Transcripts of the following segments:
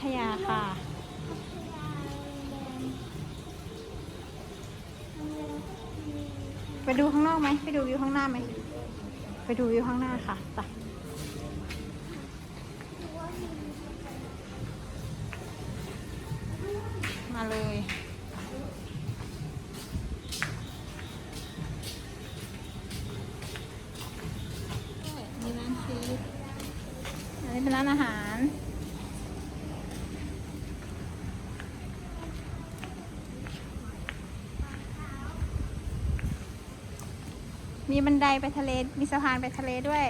ทยาค่ะไปดูข้างนอกไหมไปดูวิวข้างหน้าไหมไปดูวิวข้างหน้าค่ะไป มีบันไดไปทะเล มีสะพานไปทะเลด้วย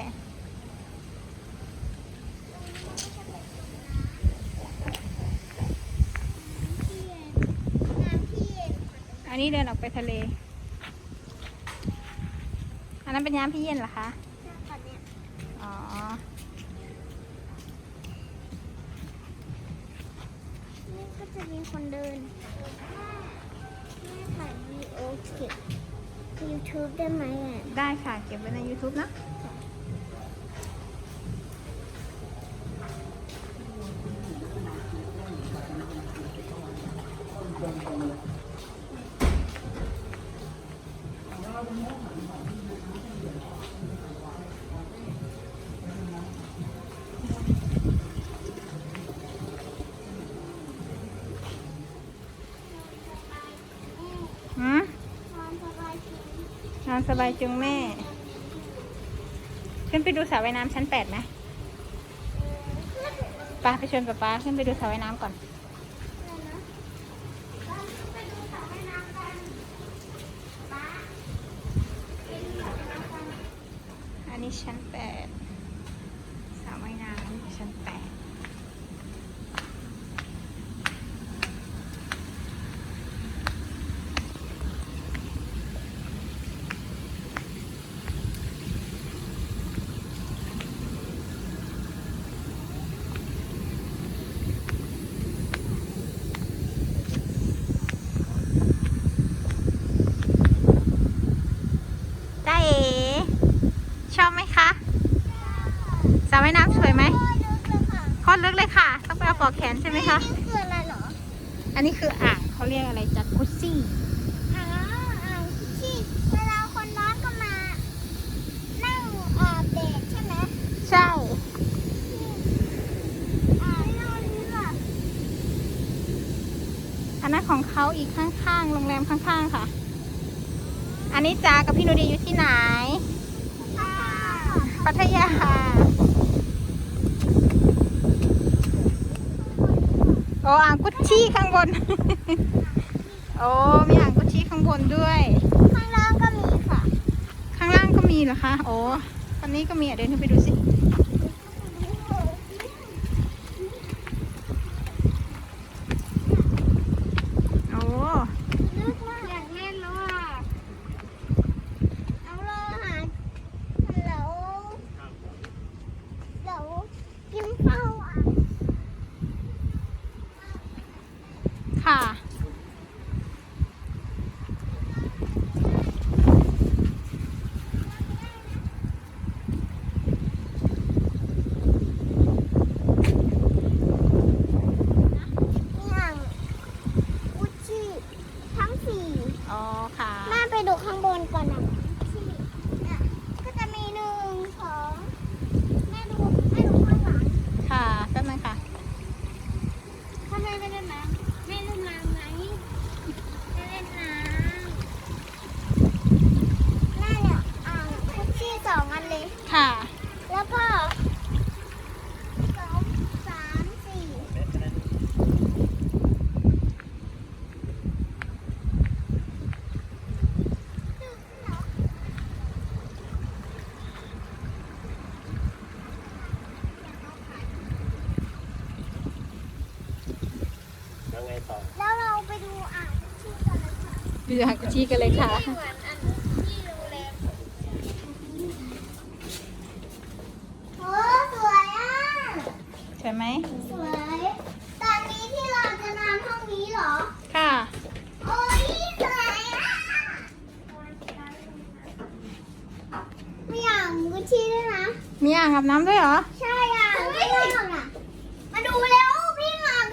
อันนี้เดินออกไปทะเล อันนั้นเป็นยามพี่เย็นเหรอคะ อ๋อ นี่ก็จะมีคนเดินแม่ถ่ายวีโอเก็บ ยูทูบได้ไหมอะ ได้ค่ะ เก็บไว้ใน YouTube นะ นอนสบายจึงแม่ ขึ้นไปดูสระว่ายน้ำชั้นแปดไหมป้าไปชวนป๊าป๊าขึ้นไปดูสระว่ายน้ำก่อนนี้ชั้นแปดสระว่ายน้ำชั้นแปด จ้าเอ๋ชอบไหมคะสระว่ายน้ำสวยไหม โอ้ยลึกเลยค่ะ โคตรลึกเลยค่ะ ต้ องไปเอาปลอกแขนใช่ไหมคะนี่คืออะไรเหรออันนี้คืออ่างเขาเรียกอะไรจักกุซี่ อ่าอ่าที่เวลาคนร้อนก็มา นั่งอาบแดดใช่ไหมใช่ อ่าไม่เอานี้ล่ะอันนั้นของเขาอีกข้างๆ โรงแรมข้างๆ ค่ะ อันนี้จากับพี่นูดีอยู่ที่ไหน ค่ะ พัทยา อ้อ่างกุชชี่ข้างบน โอ้มีอ่างกุชชี่ข้างบนด้วย ข้างล่างก็มีค่ะ ข้างล่างก็มีเหรอคะ โอ้ตอนนี้ก็มีอะเดินขึ้นไปดูสิ โอ้ ลึกมากอยากเล่นแล้วอะเอาเลยอาหารเดี๋ยวเดี๋ยวกินข้าวอะ ค่ะ มีอ่างอุจิทั้งสี่ อ๋อ ค่ะ แม่ไปดูข้างบนก่อนนะที่เนี่ยก็จะมีหนึ่งสองแม่ดูแม่ดูข้างหลัง ค่ะแป๊บนึงค่ะ ถ้าแม่ไม่เล่นน้ำแม่เล่นน้ำไหมแม่เล่นน้ำแม่เนี่ยอ่างคุกกี้สองอันเลย ค่ะ แล้วก็สองสามสี่ แล้วไงต่อ แล้วเราไปดูอ่างคุกกี้กันเลย ค่ะดูอ่างกุชชี่กันเลยค่ะเหมือนอันที่โรงแรมโอ้สวยอะ ใช่ไหม สวย ตอนนี้ที่เราจะนอนห้องนี้เหรอ ค่ะ โอ้ยสวยอะมีอ่างกุชชี่ด้วยนะ มีอ่างอาบน้ำด้วยเหรอ ใช่อะพี่หมากอะ มาดูแล้วพี่หมาก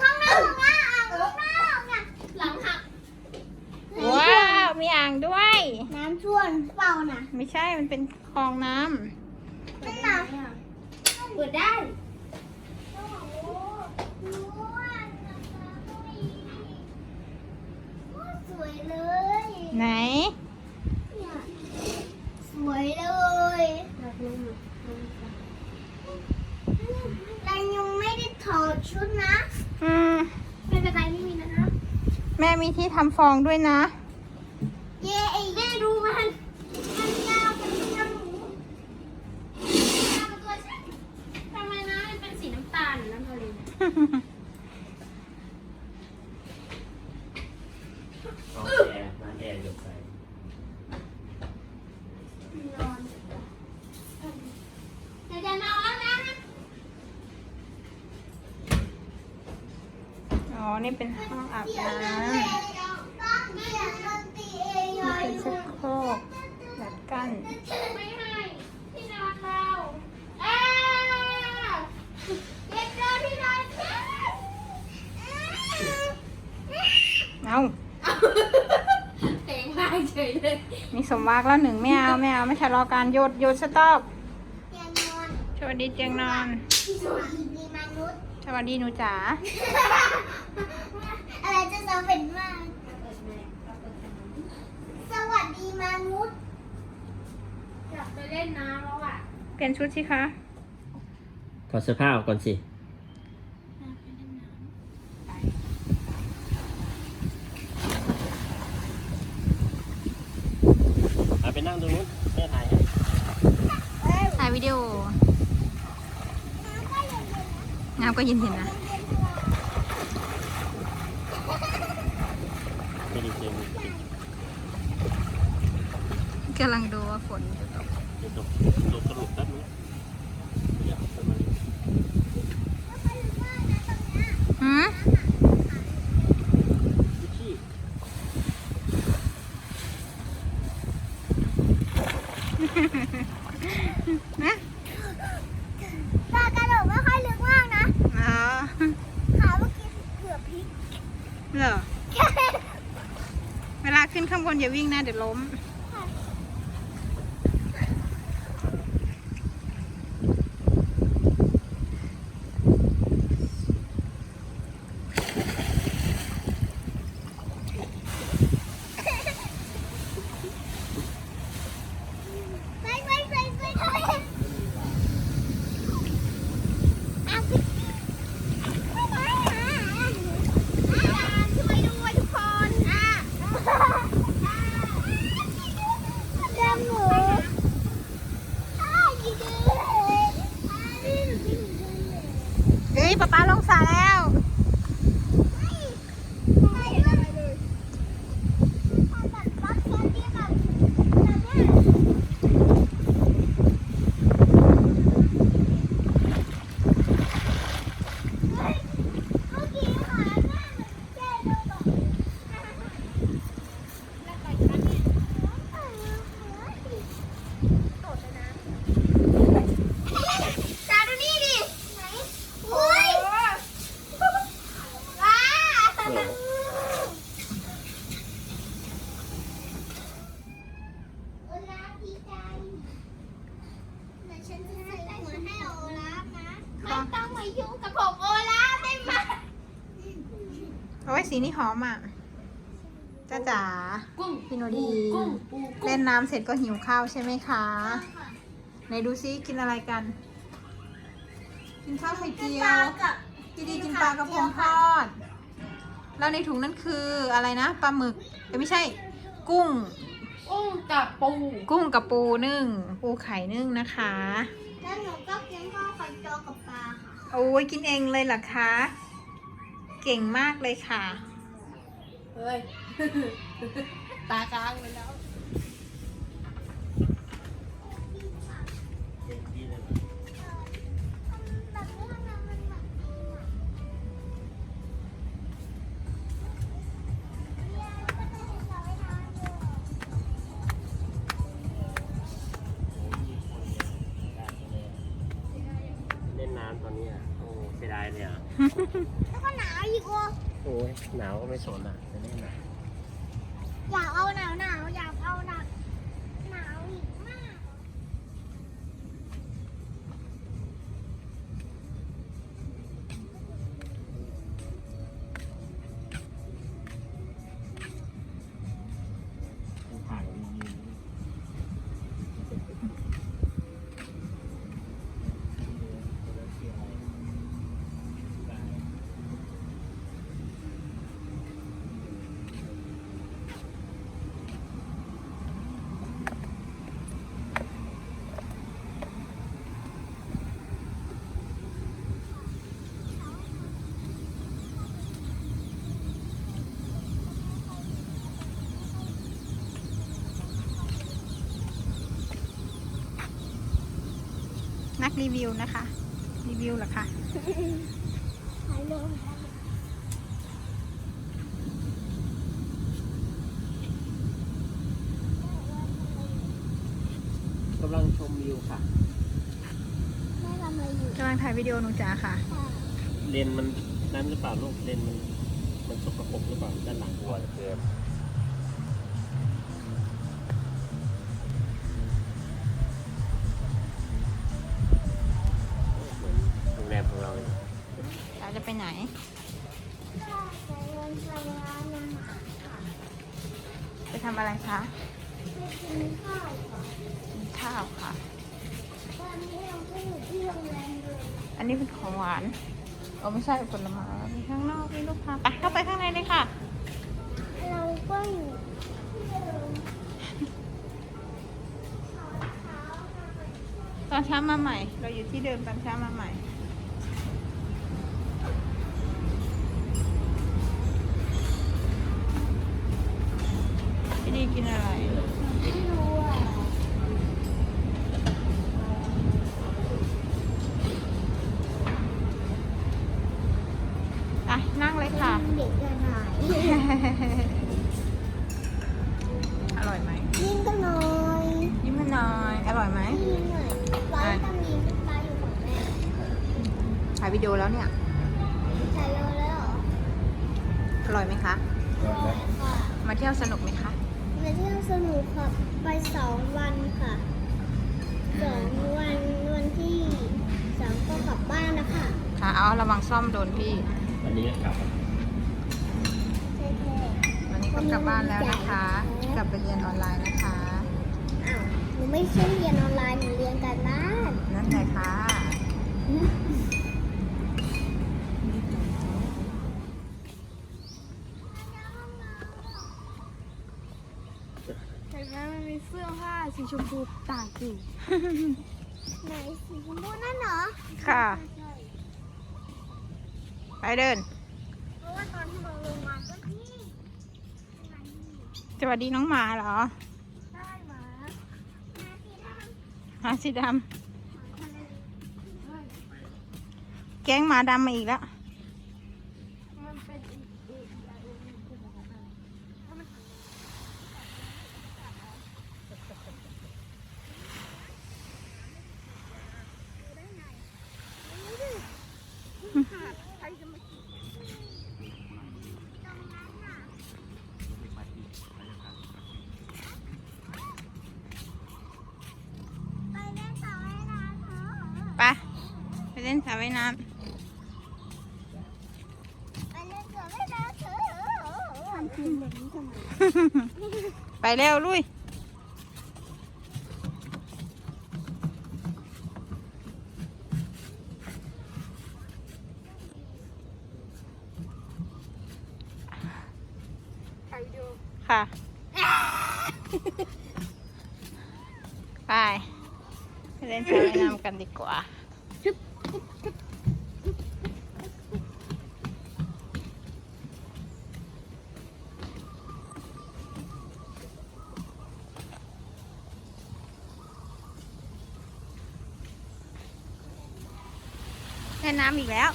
ใช่มันเป็นคลองน้เปิดได้ไหมอะเปิดได้สวยเลยำไหนเนี่ยสวยเลยเรายังไม่ได้ถอดชุดนะ อืม ไม่เป็นไรไม่มีนะครับแม่มีที่ทำฟองด้วยนะ เย้แม่ดูมัน มันยาวเป็นยาวหมูยาวเป็นตัวฉันทำไมนะมันเป็นสีน้ำตาลหรือน้ำทะ เลเนี่ยเอาแอร์มาแอร์หยดใส่นอนเดี๋ยวจะนอนแล้วนะอ๋อ นี่เป็นห้องอาบน้ำ เล่นต้องเดี๋ยวจะตีเอง นี่เป็นชักโครกแบบกั้น ไม่ให้ที่นอนเราอ้าเด็กเดินที่นอนฉัน เอาเพลงพายเฉยเลยมีสมวักแล้วหนึ่งไม่เอาไม่เอาไม่ทะเลาะกันโยดโยดสต็อปอย่านอนสวัสดีเตียงนอน สวัสดีมนุษย์ สวัสดีหนูจ๋า อะไรจะสำเร็จมาก สวัสดีมนุษย์อยากไปเล่นน้ำแล้วอะ เปลี่ยนชุดสิคะ ถอดเสื้อผ้าออกก่อนสิ เอาไปนั่ งตรงนู้นแม่ถ่ายให้ถ่ายวิดีโอ น้ำก็เย็นๆนะ ไม่ได้เจอมือปิดกำลังดูว่าฝนจะตก เดี๋ยวตกตกสรุปแป๊บนึงเดี๋ยวประมาณนี้ หืม กุชชี่ นะตากระโดดไม่ค่อยลึกมากนะอ๋อขาเมื่อกี้เกือบพลิกเหรอ เวลาขึ้นข้างบนอย่าวิ่งนะเดี๋ยวล้ม ไปไปไปไปไปเอาไปช่วยด้วยทุกคนอะเรื่องหมูอ้าวยิงเลยอ้าวยิงเลย เฮ้ยป๊าป๊าลงสระแล้ว ไม่เห็นอะไรเลยทำแบบรถแค่ที่แบบแบบเนี้ยเฮ้ยเมื่อกี้ขาหน้ามันแก้ดูก่อนแล้วไปกันเนี่ยเออเฮ้ยโดดเลยนะจาดูนี่ดิไหนอุ้ย ว้า โอลาฟดีใจแต่ฉันจะซื้อหัวให้โอลาฟนะ ไม่ต้องมา ยุ่งกับผมโอลาฟได้ไหมเอาไว้สีนี้หอมอะจ้าจ๋ากุ้งพี่โนดีกุ้งปูเล่นน้ำเสร็จก็หิวข้าวใช่ไหมคะไหนดูซิกินอะไรกัน กินข้าวไข่เจียว กับดีดีกินปลากระพงทอด แล้วในถุงนั้นคืออะไรนะปลาหมึกเอ้ยไม่ใช่ กุ้ง กุ้งกับปูกุ้งกับปูนึ่ง ปูไข่นึ่งนะคะ แล้วหนูก็กินข้าวไข่เจียวกับปลาค่ะ โอ้ยกินเองเลยเหรอคะ เก่งมากเลยค่ะ เฮ้ย ตากลางเลยแล้ว ตอนนี้อะโอ้เสียดายเลยอะแล้วก็หนาวอีกอะโอ้ยหนาวก็ไม่สนอะจะเล่นหนาวอยากเอาหนาวหนาวอยากเอาหนาวหนาวอีกมาก รีวิวนะคะ รีวิวเหรอคะฮัลโหลกำลังชมวิวค่ะแม่ทำอะไรอยู่กำลังถ่ายวิดีโอหนูจ๋าค่ะค่ะเลนมันนั่นหรือเปล่าลูกเลนมันมันสกปรกหรือเปล่าด้านหลังกลัวเกิน แรมของเราเลยเราจะไปไหน ไปเดินไปร้านอาหารค่ะไปทำอะไรคะไปกินข้าวค่ะกินข้าวค่ะตอนนี้เราก็อยู่ที่โรงแรมเลยอันนี้เป็นของหวานเราไม่ใช่ผลไม้มีข้างนอกมีลูกค้าไปเข้าไปข้างในเลยค่ะ เราก็อยู่ที่เดิมตอนเช้ามาใหม่ เราอยู่ที่เดิมตอนเช้ามาใหม่ ร่อยไหมคะค่ะมาเที่ยวสนุกไหมคะ มาเที่ยวสนุกค่ะ ไปสองวันค่ะสองวันวันที่สองก็กลับบ้านนะคะค่ะ เอาระวังซ่อมโดนพี่ วันนี้ก็กลับมาใช่ๆวันนี้ก็กลับบ้านแล้วนะคะ กลับไปเรียนออนไลน์นะคะ อ้าว หนูไม่ใช่เรียนออนไลน์ หนูเรียนการบ้าน นั่นไงค่ะ แต่ นั้นมันมีเสื้อผ้าสีชมพูตากอยู่ ไหนสีชมพูนั่นเหรอค่ะ ใช่ไปเดิน เพราะว่าตอนที่เราลงมาก็ที่สวัสดีน้องหมาเหรอได้มามาที่ทำหมาสีดทะเลำแก๊งหมาดำมาอีกแล้ว มันเป็นอีกอีกอย่างหนึ่งที่บอกว่าถ้ามัน ไปเล่นสระว่ายน้ำเถอะ ไป ไป เล่นสระว่ายน้ไปเล่นสระว่ายน้ำเถอะทำคืนแบบนี้ทำไมำไปเร็วลุยใครดูค่ะไปไป เล่นสระว่ายน้ำกันดีกว่า นน้ำอีกแล้ว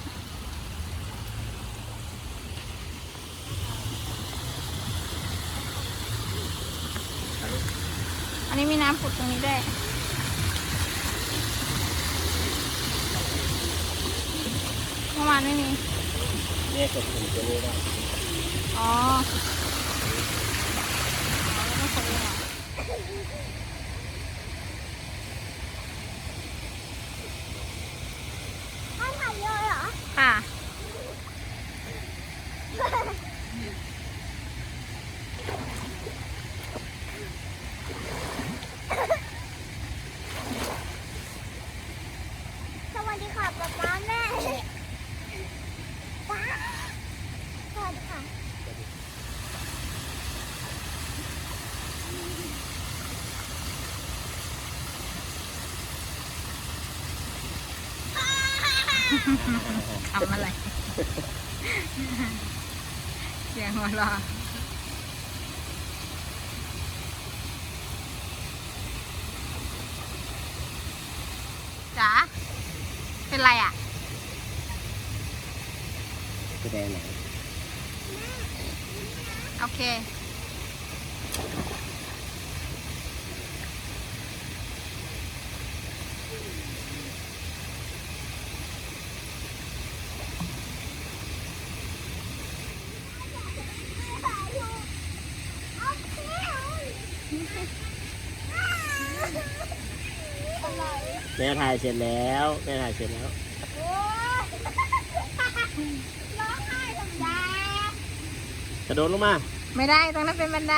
อันนี้มีน้ำผุดตรงนี้ด้วยเมื่อวานไม่มีเนี่ยกดปุ่มตัวนี้ได้อ๋ออ๋อแล้วก็คนเดียว ถ้าถ่ายเยอะเหรอ ค่ะ สวัสดีค่ะป๊าป๊าแม่ป๊าสวัสดีค่ะ ทำอะไรเสียงหัวเราะจ๋า ดงไหน โอเค แม่ถ่ายเสร็จแล้วแม่ถ่ายเสร็จแล้วโอ้ยร้องไห้ทำไมกระโดดลงมา ไม่ได้ตรงนั้นเป็นบันได